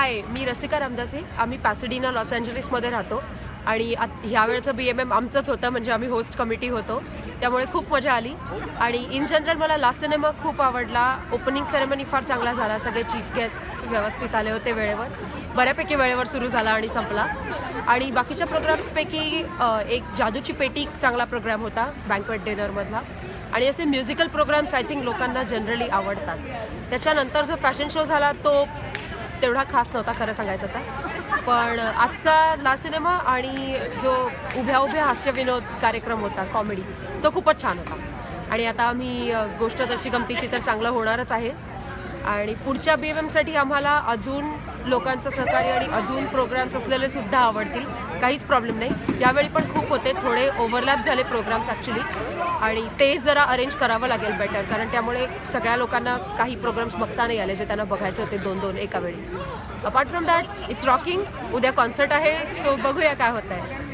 हाय मी रसिका रामदासे. आम्ही पॅसिडिना लॉस एंजलिसमध्ये राहतो. आणि आत- ह्यावेळचं बी एम एम आमचंच होतं म्हणजे आम्ही होस्ट कमिटी होतो. त्यामुळे खूप मजा आली. आणि इन जनरल मला लास्ट सिनेमा खूप आवडला. ओपनिंग सेरेमनी फार चांगला झाला. सगळे चीफ गेस्ट व्यवस्थित आले होते वेळेवर. बऱ्यापैकी वेळेवर सुरू झाला आणि संपला. आणि बाकीच्या प्रोग्राम्सपैकी एक जादूची पेटी चांगला प्रोग्राम होता बँकवेट डिनरमधला. आणि असे म्युझिकल प्रोग्राम्स आय थिंक लोकांना जनरली आवडतात. त्याच्यानंतर जो फॅशन शो झाला तो तेवढा खास नव्हता खरं सांगायचं तर. पण आजचा ला सिनेमा आणि जो उभ्या उभ्या हास्यविनोद कार्यक्रम होता कॉमेडी तो खूपच छान होता. आणि आता आम्ही गोष्ट तशी गमतीची तर चांगलं होणारच आहे. आणि पुढच्या बी एम एमसाठी आम्हाला अजून लोकांचं सहकार्य आणि अजून प्रोग्राम्स असलेले सुद्धा आवडतील. काहीच प्रॉब्लेम नाही. यावेळी पण खूप होते. थोडे ओव्हरलॅप झाले प्रोग्राम्स ॲक्च्युली आणि ते जरा अरेंज करावं लागेल बेटर कारण त्यामुळे सगळ्या लोकांना काही प्रोग्राम्स बघता नाही आले जे त्यांना बघायचे होते दोन दोन एका वेळी. Apart from that it's rocking उद्या कॉन्सर्ट आहे. सो बघूया काय होत आहे